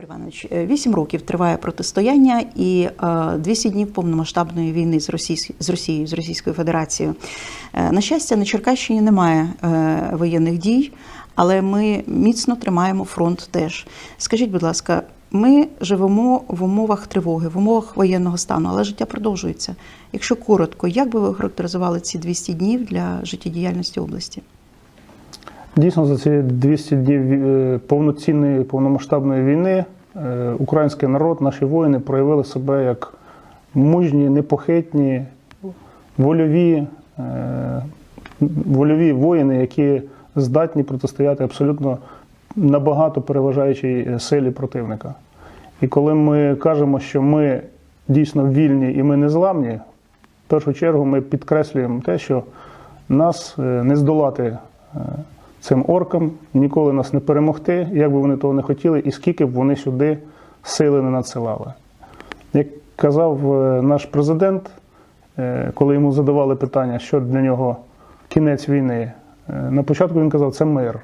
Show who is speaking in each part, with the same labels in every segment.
Speaker 1: Ігор Іванович, е, вісім років триває протистояння і е, 200 днів повномасштабної війни з Російсь- з Росією, з Російською Федерацією. Е, На щастя, на Черкащині немає е, воєнних дій, але ми міцно тримаємо фронт теж. Скажіть, будь ласка, ми живемо в умовах тривоги, в умовах воєнного стану, але життя продовжується. Якщо коротко, як би ви характеризували ці 200 днів для життєдіяльності області?
Speaker 2: Дійсно, за ці 200 днів е, повноцінної повномасштабної війни е, український народ, наші воїни проявили себе як мужні, непохитні, вольові, е, вольові воїни, які здатні протистояти абсолютно набагато переважаючій силі противника. І коли ми кажемо, що ми дійсно вільні і ми незламні, в першу чергу ми підкреслюємо те, що нас не здолати цим оркам, ніколи нас не перемогти, як би вони того не хотіли, і скільки б вони сюди сили не надсилали. Як казав е, наш президент, е, коли йому задавали питання, що для нього кінець війни, е, на початку він казав, це мир,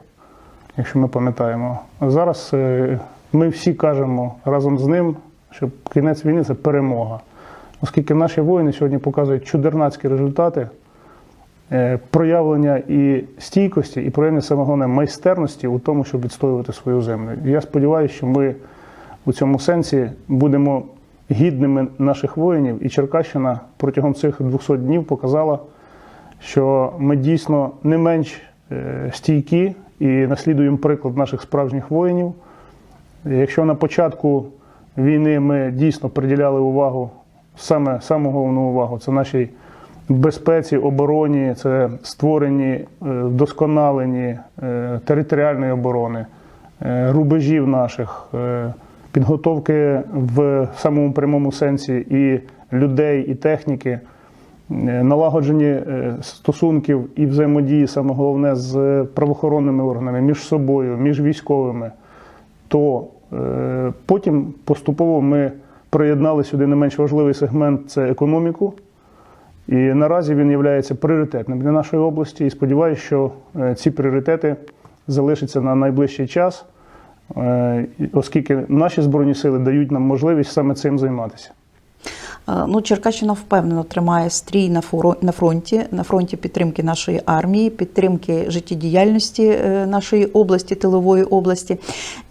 Speaker 2: якщо ми пам'ятаємо. А зараз ми всі кажемо разом з ним, що кінець війни це перемога. Оскільки наші воїни сьогодні показують чудернацькі результати, проявлення і стійкості, і проявлення саме головне майстерності у тому, щоб відстоювати свою землю. Я сподіваюся, що ми у цьому сенсі будемо гідними наших воїнів, і Черкащина протягом цих 200 днів показала, що ми дійсно не менш е, стійкі і наслідуємо приклад наших справжніх воїнів. Якщо на початку війни ми дійсно приділяли увагу, саме саму головну увагу, це нашій безпеці, обороні, це створені, е, вдосконалені е, територіальної оборони, е, рубежів наших, підготовки в самому прямому сенсі і людей, і техніки, налагоджені стосунків і взаємодії, саме головне, з правоохоронними органами, між собою, між військовими, то потім поступово ми приєднали сюди не менш важливий сегмент це економіку. І наразі він є пріоритетним для нашої області. І сподіваюся, що е, ці пріоритети залишаться на найближчий час, е, оскільки наші збройні сили дають нам можливість саме цим займатися.
Speaker 1: Е, Ну, Черкащина впевнено тримає стрій на фронті, на фронті підтримки нашої армії, підтримки життєдіяльності е, нашої області, тилової області.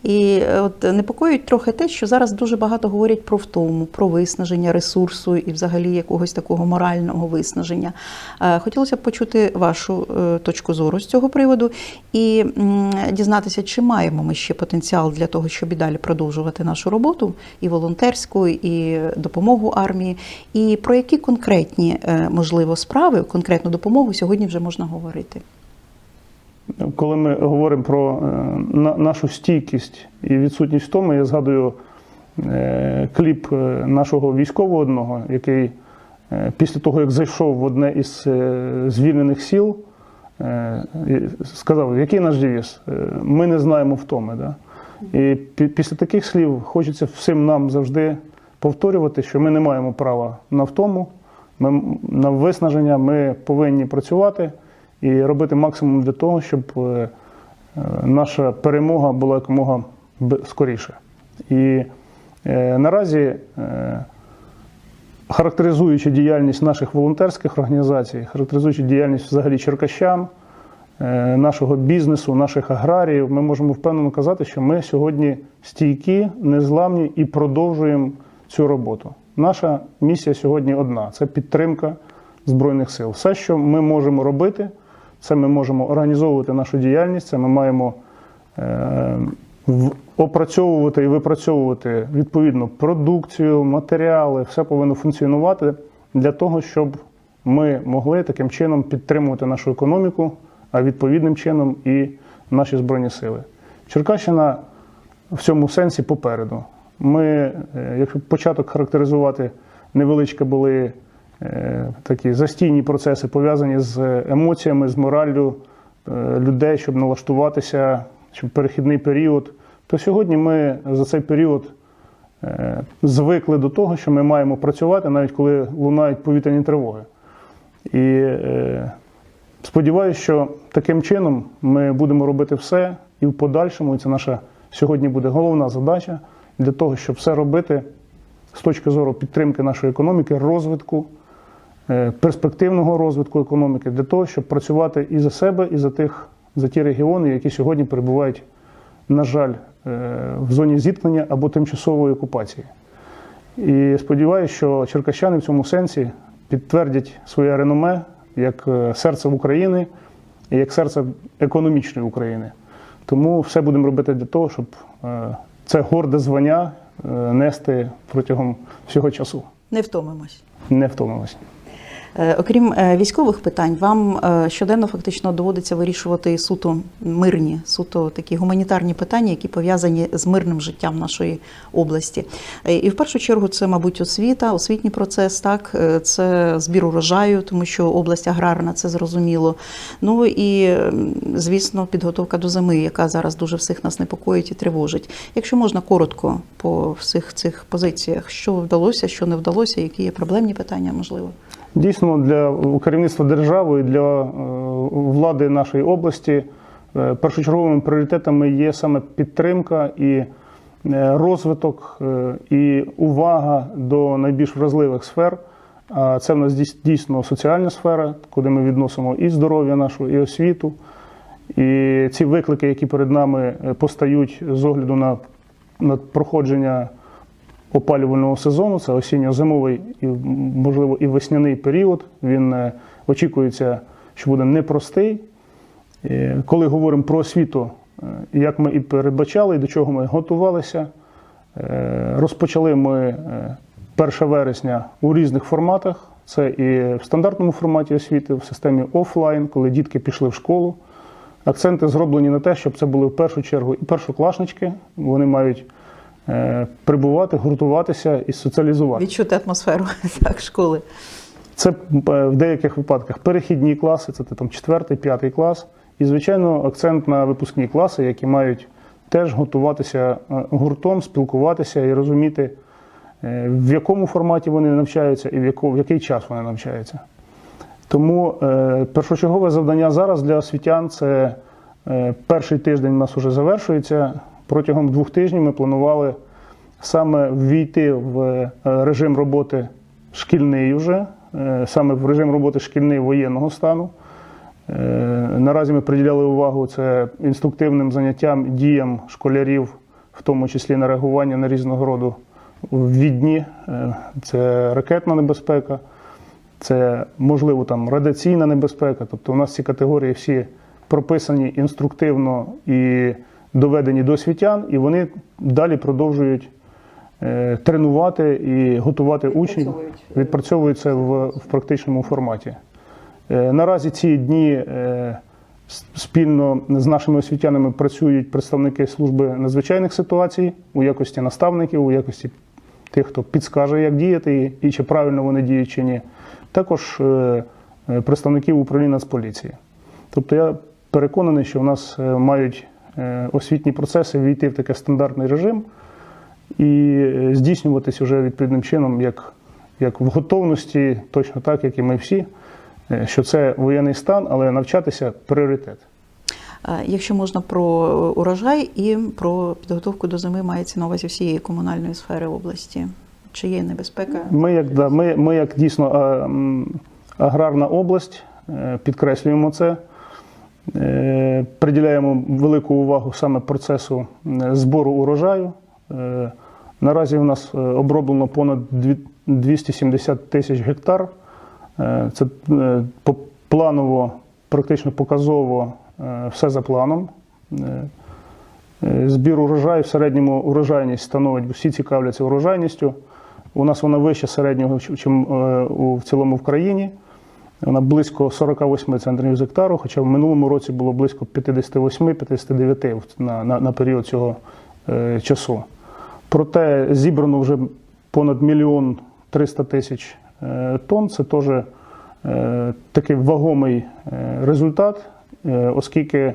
Speaker 1: І е, от непокоїть трохи те, що зараз дуже багато говорять про втому, про виснаження ресурсу і взагалі якогось такого морального виснаження. Хотілося б почути вашу точку зору з цього приводу і дізнатися, чи маємо ми ще потенціал для того, щоб і далі продовжувати нашу роботу і волонтерську, і допомогу армії, і про які конкретні е, можливо справи, конкретну допомогу сьогодні вже можна говорити.
Speaker 2: Коли ми говоримо про е, нашу стійкість і відсутність втоми, я згадую е, кліп нашого військового одного, який після того, як зайшов в одне із звільнених сіл, сказав, який наш девіз? Ми не знаємо втоми. Да? І після таких слів хочеться всім нам завжди повторювати, що ми не маємо права на втому, ми, на виснаження, ми повинні працювати і робити максимум для того, щоб е, наша перемога була якомога скоріше. І е, наразі, е, характеризуючи діяльність наших волонтерських організацій, характеризуючи діяльність взагалі черкащан, нашого бізнесу, наших аграріїв, ми можемо впевнено казати, що ми сьогодні стійкі, незламні і продовжуємо цю роботу. Наша місія сьогодні одна це підтримка Збройних сил. Все, що ми можемо робити, це ми можемо організовувати нашу діяльність, це ми маємо е, опрацьовувати і випрацьовувати відповідну продукцію, матеріали, все повинно функціонувати для того, щоб ми могли таким чином підтримувати нашу економіку, а відповідним чином і наші збройні сили. Черкащина в цьому сенсі попереду. Ми, е, якщо початок характеризувати, невеличкі були е, такі застійні процеси, пов'язані з емоціями, з мораллю е, людей, щоб налаштуватися, щоб перехідний період. То сьогодні ми за цей період звикли до того, що ми маємо працювати, навіть коли лунають повітряні тривоги. І сподіваюся, що таким чином ми будемо робити все і в подальшому, і це наша сьогодні буде головна задача, для того, щоб все робити з точки зору підтримки нашої економіки, розвитку, е, перспективного розвитку економіки, для того, щоб працювати і за себе, і за тих, за ті регіони, які сьогодні перебувають, на жаль, е, в зоні зіткнення або тимчасової окупації. І сподіваюся, що черкащани в цьому сенсі підтвердять своє реноме як е, серце України і як серце економічної України. Тому все будемо робити для того, щоб це горде звання е, нести протягом всього часу.
Speaker 1: Не втомимось.
Speaker 2: Не втомимося.
Speaker 1: Е, Окрім е, військових питань, вам е, щоденно фактично доводиться вирішувати суто мирні, суто такі гуманітарні питання, які пов'язані з мирним життям нашої області. І в першу чергу це, мабуть, освіта, освітній процес, так це збір урожаю, тому що область аграрна, це зрозуміло. Ну і звісно, підготовка до зими, яка зараз дуже всіх нас непокоїть і тривожить. Якщо можна коротко по всіх цих позиціях, що вдалося, що не вдалося, які є проблемні питання, можливо.
Speaker 2: Дійсно, для керівництва держави і для е, влади нашої області е, першочерговими пріоритетами є саме підтримка і е, розвиток, і увага до найбільш вразливих сфер. Це в нас дійс- дійсно соціальна сфера, куди ми відносимо і здоров'я нашого, і освіту. І ці виклики, які перед нами постають з огляду на, на проходження опалювального сезону, це осінньо-зимовий і, можливо, і весняний період. Він е, очікується, що буде непростий. Е, Коли говоримо про освіту, е, як ми і передбачали, і до чого ми готувалися, розпочали ми е, 1 вересня у різних форматах. Це і в стандартному форматі освіти, в системі офлайн, коли дітки пішли в школу. Акценти зроблені на те, щоб це були в першу чергу і першокласнички. Вони мають прибувати, гуртуватися і соціалізувати.
Speaker 1: Відчути атмосферу так, школи.
Speaker 2: Це е, в деяких випадках перехідні класи, це там четвертий, п'ятий клас. І, звичайно, акцент на випускні класи, які мають теж готуватися е, гуртом, спілкуватися і розуміти, е, в якому форматі вони навчаються і в, який час вони навчаються. Тому е, першочергове завдання зараз для освітян це е, перший тиждень у нас вже завершується. Протягом двох тижнів ми планували саме ввійти в е, режим роботи шкільний вже, е, саме в режим роботи шкільний воєнного стану. Е, Наразі ми приділяли увагу це інструктивним заняттям, діям школярів, в тому числі на реагування на різного роду відні. Це ракетна небезпека, це можливо там радіаційна небезпека. Тобто у нас ці категорії всі прописані інструктивно і доведені до освітян, і вони далі продовжують е, тренувати і готувати учнів, відпрацьовують це в, в практичному форматі. Е, Наразі ці дні е, спільно з нашими освітянами працюють представники служби надзвичайних ситуацій у якості наставників, у якості тих, хто підскаже, як діяти і, чи правильно вони діють чи ні. Також представників управління Нацполіції. Тобто я переконаний, що в нас мають освітні процеси війти в такий стандартний режим і е, здійснюватись уже відповідним чином, як, як в готовності, точно так, як і ми всі, е, що це воєнний стан, але навчатися пріоритет.
Speaker 1: Е, Якщо можна про урожай і про підготовку до зими мається на увазі всієї комунальної сфери області. Чи є небезпека?
Speaker 2: Ми як, да, ми, ми як дійсно аграрна область, е, підкреслюємо це, е, приділяємо велику увагу саме процесу збору урожаю. Е, Наразі у нас е, оброблено понад 270 тисяч гектар. Е, Це планово, практично показово все за планом. Збір урожаю в середньому урожайність становить, всі цікавляться урожайністю. У нас вона вища середнього, ніж в цілому в країні. Вона близько 48 центрів з гектару, хоча в минулому році було близько 58-59 на, на, на період цього е, часу. Проте зібрано вже понад мільйон 300 тисяч е, тонн. Це теж е, такий вагомий е, результат, е, оскільки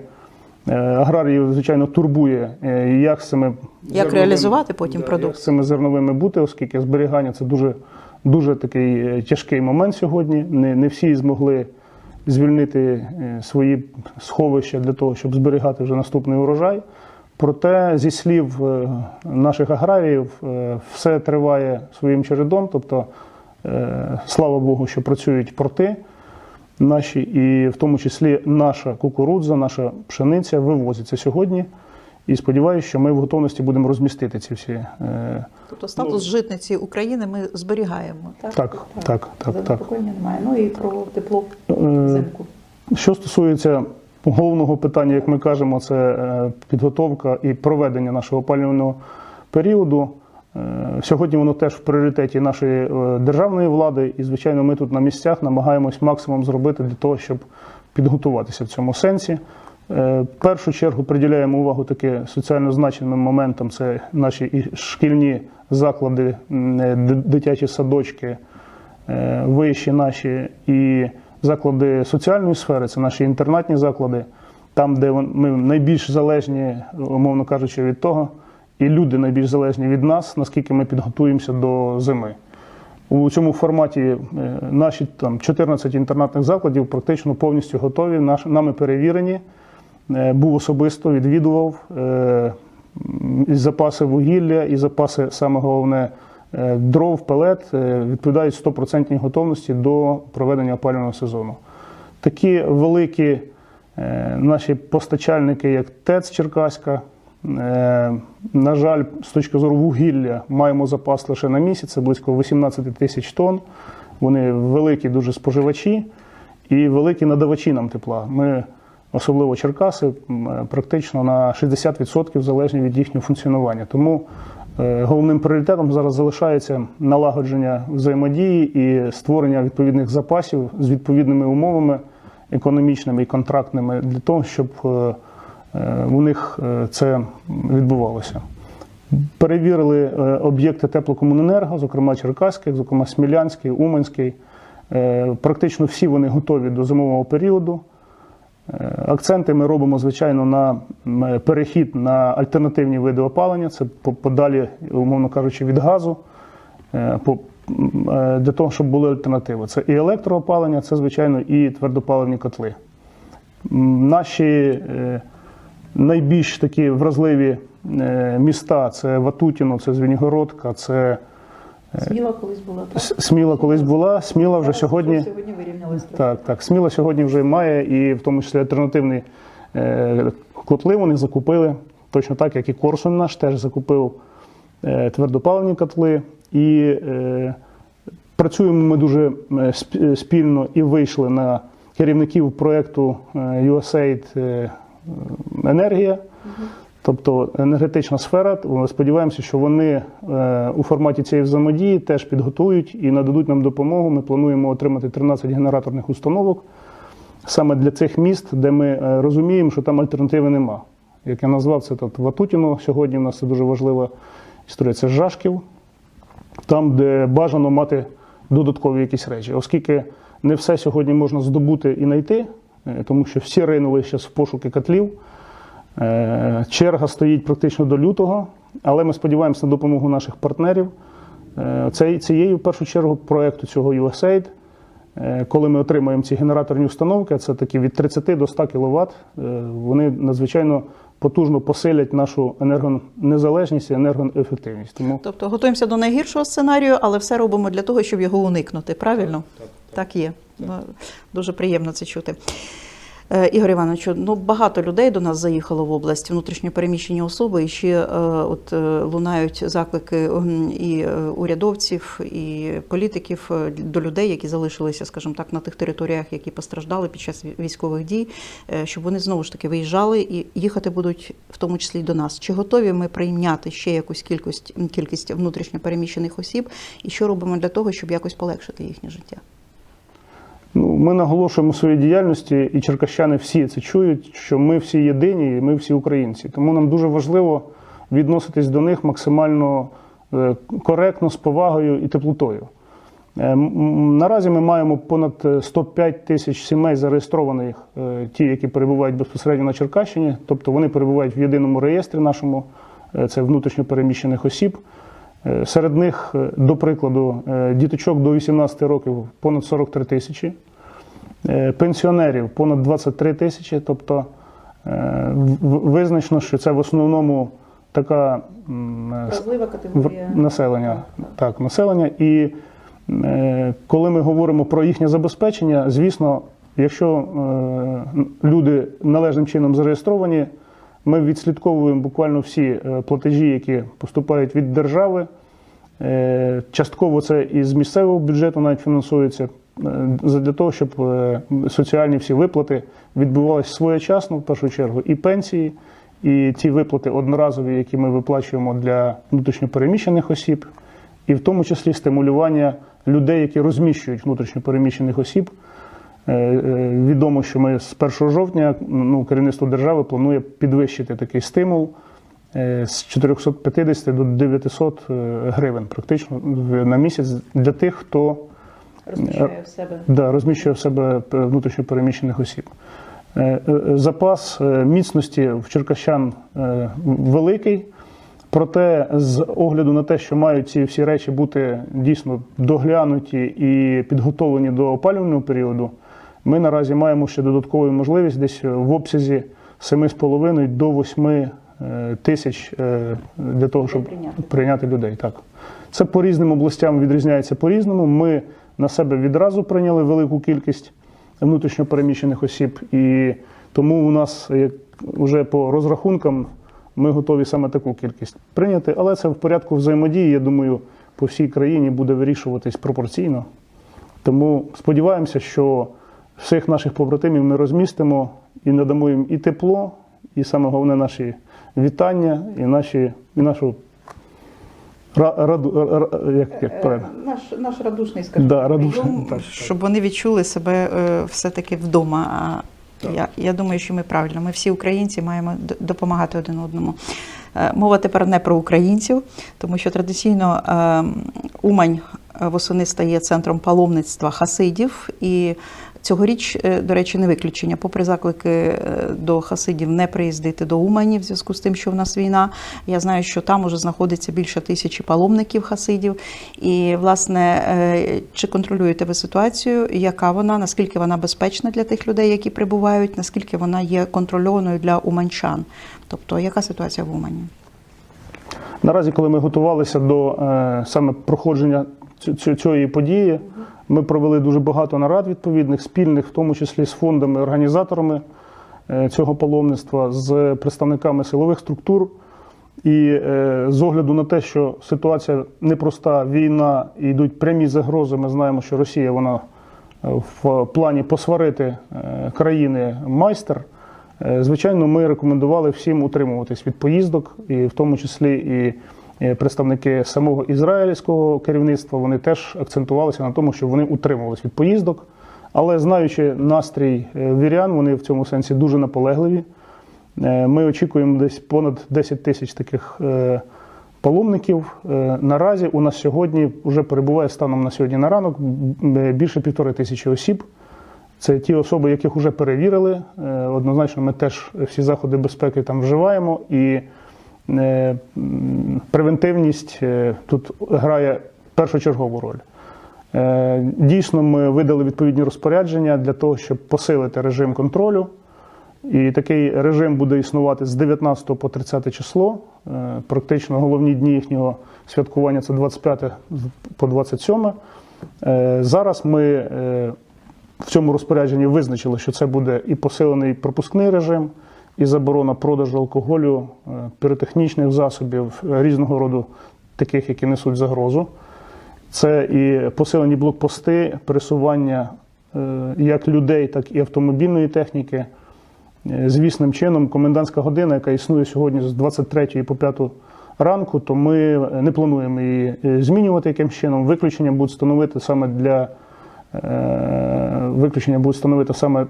Speaker 2: е, аграріїв, звичайно, турбує, е, як з цими
Speaker 1: Як
Speaker 2: зерновими-
Speaker 1: реалізувати потім
Speaker 2: Да,
Speaker 1: продукт?
Speaker 2: Як з цими зерновими бути, оскільки зберігання це дуже, дуже такий е, тяжкий момент сьогодні. Не, не всі змогли звільнити е, свої сховища для того, щоб зберігати вже наступний урожай. Проте, зі слів е, наших аграріїв, все триває своїм чередом. Тобто, слава Богу, що працюють порти наші, і в тому числі наша кукурудза, наша пшениця вивозиться сьогодні. І сподіваюся, що ми в готовності будемо розмістити ці всі. е,
Speaker 1: Тобто статус житниці України ми зберігаємо. Так,
Speaker 2: Так, так, так, так.
Speaker 1: Занепокоєння немає. Ну і про тепло
Speaker 2: Е,
Speaker 1: взимку.
Speaker 2: Що стосується головного питання, як ми кажемо, це е, підготовка і проведення нашого опалювального періоду. Сьогодні воно теж в пріоритеті нашої державної влади, і звичайно, ми тут на місцях намагаємось максимум зробити для того, щоб підготуватися в цьому сенсі. Е, В першу чергу приділяємо увагу таки соціально значеним моментам. Це наші шкільні заклади, е, дитячі садочки, е, вищі наші і заклади соціальної сфери, це наші інтернатні заклади, там, де ми найбільш залежні, умовно кажучи, від того, і люди найбільш залежні від нас, наскільки ми підготуємося до зими. У цьому форматі наші там 14 інтернатних закладів практично повністю готові, нами перевірені. Е, Був особисто, відвідував е, і запаси вугілля, і запаси, саме головне, е, дров, пелет відповідають 100% готовності до проведення опалювального сезону. Такі великі наші постачальники, як ТЕЦ Черкаська, на жаль, з точки зору вугілля маємо запас лише на місяць, це близько 18 тисяч тонн. Вони великі дуже споживачі і великі надавачі нам тепла. Ми, особливо Черкаси, практично на 60% залежні від їхнього функціонування. Тому е, головним пріоритетом зараз залишається налагодження взаємодії і створення відповідних запасів з відповідними умовами економічними і контрактними для того, щоб е, е, у них це відбувалося. Перевірили об'єкти теплокомуненерго, зокрема Черкаський, зокрема Смілянський, Уманський. Практично всі вони готові до зимового періоду. Е, Акценти ми робимо, звичайно, на перехід на альтернативні види опалення. Це подалі, умовно кажучи, від газу. Е, е, Для того, щоб були альтернативи. Це і електроопалення, це, звичайно, і твердопаливні котли. Наші найбільш такі вразливі міста це Ватутіно, це Звенігородка, це
Speaker 1: Сміла колись була, так?
Speaker 2: Сміла колись була. Сміла вже сьогодні.
Speaker 1: Сьогодні вирівнялися.
Speaker 2: Так, так. Сміла сьогодні вже має, і в тому числі альтернативні е, котли вони закупили, точно так, як і Корсун наш теж закупив е, твердопаливні котли. І е, працюємо ми дуже е, спільно і вийшли на керівників проєкту е, USAID е, Енергія. Тобто енергетична сфера, сподіваємося, що вони е, у форматі цієї взаємодії теж підготують і нададуть нам допомогу. Ми плануємо отримати 13 генераторних установок саме для цих міст, де ми е, розуміємо, що там альтернативи нема. Як я назвав, це тут Ватутіно. Сьогодні у нас це дуже важлива історія. Це Жашків, там, де бажано мати додаткові якісь речі, оскільки не все сьогодні можна здобути і знайти, е, тому що всі ринули зараз в пошуки котлів. Е, Черга стоїть практично до лютого, але ми сподіваємося на допомогу наших партнерів. Е, цією, в першу чергу, проєкту цього USAID. Е, Коли ми отримаємо ці генераторні установки, це такі від 30 до 100 кВт, вони надзвичайно потужно посилять нашу енергонезалежність і енергоефективність. Тому
Speaker 1: Тобто готуємося до найгіршого сценарію, але все робимо для того, щоб його уникнути. Правильно? Так, є. Ну, Дуже приємно це чути. Е, Ігор Івановичу, ну багато людей до нас заїхало в область, внутрішньо переміщені особи, і ще е, от е, лунають заклики і урядовців, і політиків до людей, які залишилися, скажімо так, на тих територіях, які постраждали під час військових дій, щоб вони знову ж таки виїжджали і їхати будуть в тому числі до нас. Чи готові ми прийняти ще якусь кількість кількість внутрішньо переміщених осіб, і що робимо для того, щоб якось полегшити їхнє життя?
Speaker 2: Ну, ми наголошуємо в своїй діяльності, і черкащани всі це чують, що ми всі єдині, і ми всі українці. Тому нам дуже важливо відноситись до них максимально е, коректно, з повагою і теплотою. Е, Наразі ми маємо понад е, 105 тисяч сімей зареєстрованих, е, ті, які перебувають безпосередньо на Черкащині, тобто вони перебувають в єдиному реєстрі нашому, е, це внутрішньо переміщених осіб. Е, Серед них, е, до прикладу, е, діточок до 18 років понад 43 тисячі, пенсіонерів понад 23 тисячі. Тобто Визначено, що це в основному така
Speaker 1: Вразлива категорія.
Speaker 2: населення. Так, населення. І коли ми говоримо про їхнє забезпечення, звісно, якщо люди належним чином зареєстровані, ми відслідковуємо буквально всі е, платежі, які поступають від держави. Е, Частково це із місцевого бюджету навіть фінансується е, для того, щоб соціальні всі виплати відбувалися своєчасно, в першу чергу, і пенсії, і ті виплати одноразові, які ми виплачуємо для внутрішньопереміщених осіб, і в тому числі стимулювання людей, які розміщують внутрішньопереміщених осіб. Е, е, Відомо, що ми з 1 жовтня ну, керівництво держави планує підвищити такий стимул е, з 450 до 900 е, гривень практично на місяць для тих, хто
Speaker 1: Розміщає в себе.
Speaker 2: да, розміщує в себе е, внутрішньопереміщених осіб. Запас міцності в черкащан великий, проте з огляду на те, що мають ці всі речі бути дійсно доглянуті і підготовлені до опалювального періоду, ми наразі маємо ще додаткову можливість десь в обсязі 7,5 до 8 е, тисяч е, для того, щоб
Speaker 1: прийняти.
Speaker 2: прийняти людей. Так. Це по різним областям відрізняється по-різному. Ми на себе відразу прийняли велику кількість внутрішньопереміщених осіб, і тому у нас як вже по розрахункам ми готові саме таку кількість прийняти. Але це в порядку взаємодії, я думаю, по всій країні буде вирішуватись пропорційно. Тому сподіваємося, що всіх наших побратимів ми розмістимо і надамо їм і тепло, і саме головне наші вітання, і, наші, і нашу раду, ра- ра- як, як правильно?
Speaker 1: Е, Наш, наш радушний, скажімо,
Speaker 2: Да, радушний,
Speaker 1: прийом,
Speaker 2: так, так.
Speaker 1: щоб вони відчули себе е, все-таки вдома. А Я, я думаю, що ми правильно. Ми всі українці маємо допомагати один одному. Е, Мова тепер не про українців, тому що традиційно е, Умань восени стає центром паломництва хасидів. І цьогоріч, е, до речі, не виключення. Попри заклики е, до хасидів не приїздити до Умані в зв'язку з тим, що в нас війна. Я знаю, що там уже знаходиться більше тисячі паломників хасидів. І, власне, е, чи контролюєте ви ситуацію? Яка вона? Наскільки вона безпечна для тих людей, які прибувають? Наскільки вона є контрольованою для уманчан? Тобто, яка ситуація в Умані?
Speaker 2: Наразі, коли ми готувалися до саме проходження цієї події, ми провели дуже багато нарад відповідних, спільних, в тому числі з фондами, організаторами е, цього паломництва, з представниками силових структур. І е, з огляду на те, що ситуація непроста, війна, і йдуть прямі загрози, ми знаємо, що Росія вона е, в плані посварити країни майстер. Звичайно, ми рекомендували всім утримуватись від поїздок, і в тому числі і представники самого ізраїльського керівництва вони теж акцентувалися на тому, що вони утримувалися від поїздок. Але знаючи настрій е, вірян, вони в цьому сенсі дуже наполегливі. Е, Ми очікуємо десь понад 10 тисяч таких е, паломників. Е, Наразі у нас сьогодні вже перебуває станом на сьогодні на ранок е, більше півтори тисячі осіб. Це ті особи, яких вже перевірили. Е, Однозначно, ми теж всі заходи безпеки там вживаємо, і е, превентивність е, тут грає першочергову роль. Е, Дійсно, ми видали відповідні розпорядження для того, щоб посилити режим контролю. І такий режим буде існувати з 19 по 30 число. Е, Практично головні дні їхнього святкування це 25 по 27. Е, Зараз ми е, в цьому розпорядженні визначили, що це буде і посилений пропускний режим, і заборона продажу алкоголю, е, піротехнічних засобів різного роду, таких, які несуть загрозу. Це і посилені блокпости, пересування е, як людей, так і автомобільної техніки. Е, Звісним чином, комендантська година, яка існує сьогодні з 23 по 5 ранку, то ми не плануємо її змінювати якимсь чином. Виключення будуть становити саме для виключення будуть становити саме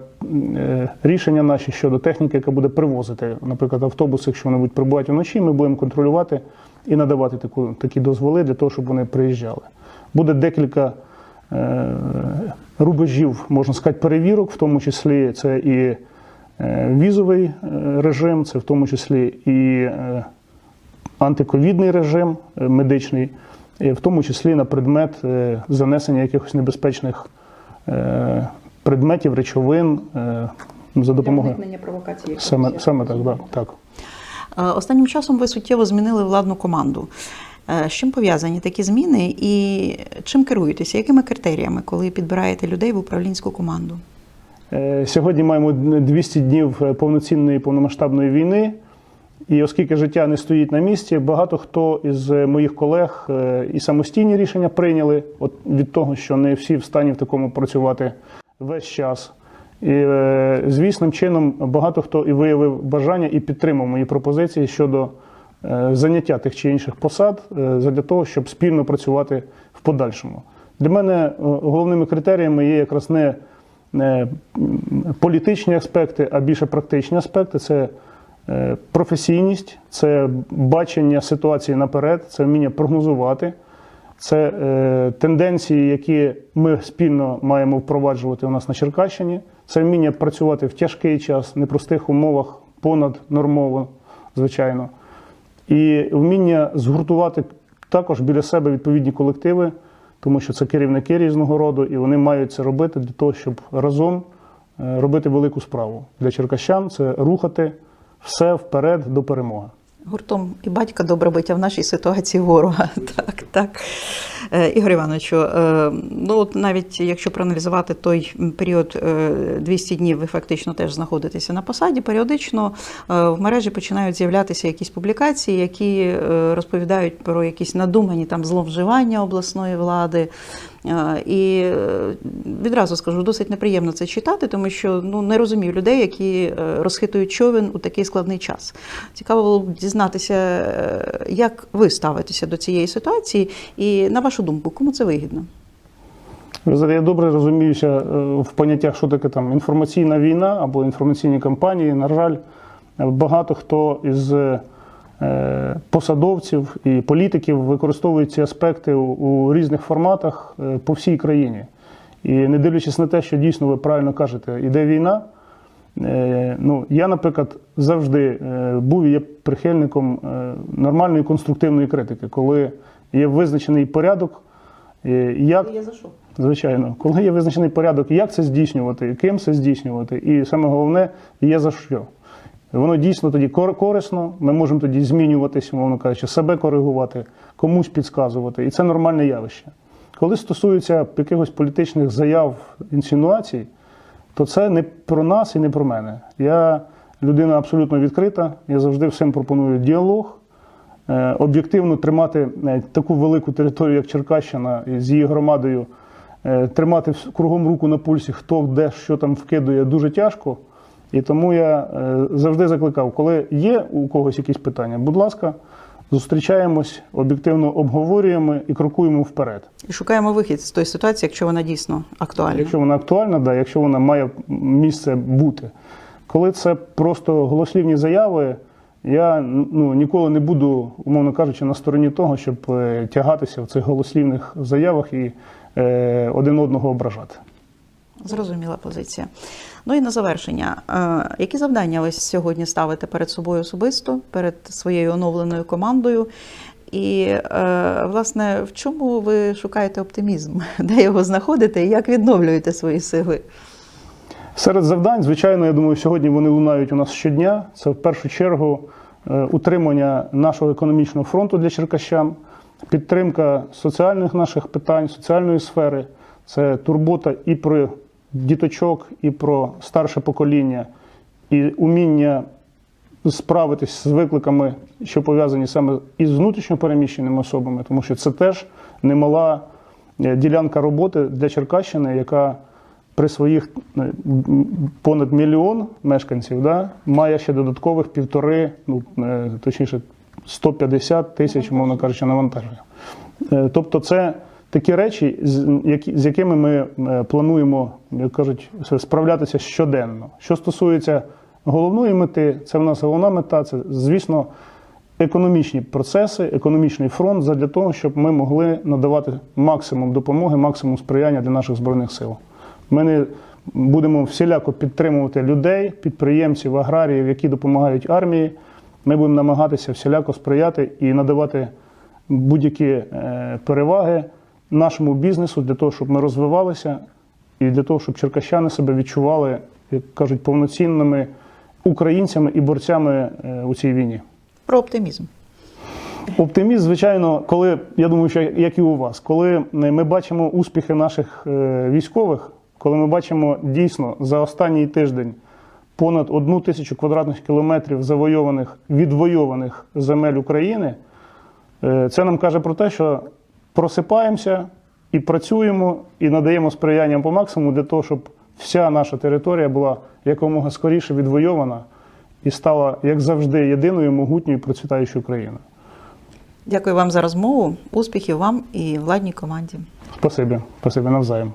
Speaker 2: е, рішення наші щодо техніки, яка буде привозити, наприклад, автобуси, якщо вони будуть прибувати вночі, ми будемо контролювати і надавати таку, такі дозволи для того, щоб вони приїжджали. Буде декілька е, рубежів, можна сказати, перевірок, в тому числі це і е, візовий е, режим, це в тому числі і е, антиковідний режим е, медичний, в тому числі на предмет е, занесення якихось небезпечних е, предметів, речовин, е, за допомогою.
Speaker 1: провокації.
Speaker 2: Саме, саме так, да, так.
Speaker 1: Останнім часом ви суттєво змінили владну команду. З чим пов'язані такі зміни і чим керуєтеся? Якими критеріями, коли підбираєте людей в управлінську команду?
Speaker 2: Сьогодні маємо 200 днів повноцінної повномасштабної війни. І оскільки життя не стоїть на місці, багато хто із моїх колег е, і самостійні рішення прийняли от від того, що не всі в стані в такому працювати весь час. І е, звісним чином багато хто і виявив бажання і підтримав мої пропозиції щодо е, заняття тих чи інших посад задля того, щоб спільно працювати в подальшому. Для мене головними критеріями є якраз не політичні аспекти, а більше практичні аспекти. Це професійність, це бачення ситуації наперед, це вміння прогнозувати, це е, тенденції, які ми спільно маємо впроваджувати у нас на Черкащині. Це вміння працювати в тяжкий час, непростих умовах, понад нормово, звичайно. І вміння згуртувати також біля себе відповідні колективи, тому що це керівники різного роду, і вони мають це робити для того, щоб разом е, робити велику справу. Для черкащан це рухати все вперед до перемоги.
Speaker 1: Гуртом і батька добре а в нашій ситуації ворога. Так, так. Е, Ігор Івановичу, е, ну от навіть якщо проаналізувати той період е, 200 днів, ви фактично теж знаходитеся на посаді. Періодично е, в мережі починають з'являтися якісь публікації, які е, розповідають про якісь надумані там зловживання обласної влади. Е, І е, відразу скажу, досить неприємно це читати, тому що ну не розумію людей, які е, розхитують човен у такий складний час. Цікаво було б дізнатися, як ви ставитеся до цієї ситуації, і на вашу думку, кому це вигідно?
Speaker 2: Ви Я добре розуміюся в поняттях, що таке там інформаційна війна або інформаційні кампанії. На жаль, багато хто із посадовців і політиків використовують ці аспекти у, різних форматах е, по всій країні. І не дивлячись на те, що дійсно ви правильно кажете, іде війна. е, Ну, я, наприклад, завжди е, був і є прихильником е, нормальної конструктивної критики, коли є визначений порядок, е, як
Speaker 1: Я за що?
Speaker 2: Звичайно, коли є визначений порядок, як це здійснювати, ким це здійснювати, і саме головне є за що. Воно дійсно тоді корисно, ми можемо тоді змінюватися, мовно кажучи, себе коригувати, комусь підказувати, і це нормальне явище. Коли стосується якихось політичних заяв, інсинуацій, то це не про нас і не про мене. Я людина абсолютно відкрита, я завжди всім пропоную діалог, е, об'єктивно тримати е, таку велику територію, як Черкащина, з її громадою, е, тримати кругом руку на пульсі, хто де що там вкидує, дуже тяжко. І тому я е, завжди закликав, коли є у когось якісь питання, будь ласка, зустрічаємось, об'єктивно обговорюємо і крокуємо вперед.
Speaker 1: І шукаємо вихід з тої ситуації, якщо вона дійсно актуальна.
Speaker 2: Якщо вона актуальна, да, якщо вона має місце бути. Коли це просто голослівні заяви, я ну, ніколи не буду, умовно кажучи, на стороні того, щоб е, тягатися в цих голослівних заявах і е, один одного ображати.
Speaker 1: Зрозуміла позиція. Ну і на завершення, е, які завдання ви сьогодні ставите перед собою особисто, перед своєю оновленою командою? І, е, власне, в чому ви шукаєте оптимізм? Де його знаходите і як відновлюєте свої сили?
Speaker 2: Серед завдань, звичайно, я думаю, сьогодні вони лунають у нас щодня. Це в першу чергу е, утримання нашого економічного фронту для черкащан, підтримка соціальних наших питань, соціальної сфери. Це турбота і про діточок, і про старше покоління, і уміння справитись з викликами, що пов'язані саме із внутрішньопереміщеними особами, тому що це теж немала е, ділянка роботи для Черкащини, яка при своїх е, понад мільйон мешканців да, має ще додаткових півтори, ну е, точніше 150 тисяч, мовно кажучи, навантаження. Тобто, це такі речі, з, якими ми е, плануємо, як кажуть, справлятися щоденно. Що стосується головної мети, це в нас головна мета, це, звісно, економічні процеси, економічний фронт для того, щоб ми могли надавати максимум допомоги, максимум сприяння для наших збройних сил. Ми не будемо всіляко підтримувати людей, підприємців, аграріїв, які допомагають армії. Ми будемо намагатися всіляко сприяти і надавати будь-які е, переваги нашому бізнесу для того, щоб ми розвивалися, і для того, щоб черкащани себе відчували як кажуть, повноцінними українцями і борцями е, у цій війні.
Speaker 1: Про оптимізм.
Speaker 2: Оптимізм, звичайно, коли я думаю, що як і у вас, коли е, ми бачимо успіхи наших е, військових, коли ми бачимо дійсно за останній тиждень понад одну тисячу квадратних кілометрів завойованих відвойованих земель України, це нам каже про те, що просипаємося і працюємо, і надаємо сприяння по максимуму для того, щоб вся наша територія була якомога скоріше відвойована і стала, як завжди, єдиною могутньою процвітаючою країною.
Speaker 1: Дякую вам за розмову. Успіхів вам і владній команді.
Speaker 2: Спасибі, спасибі навзаєм.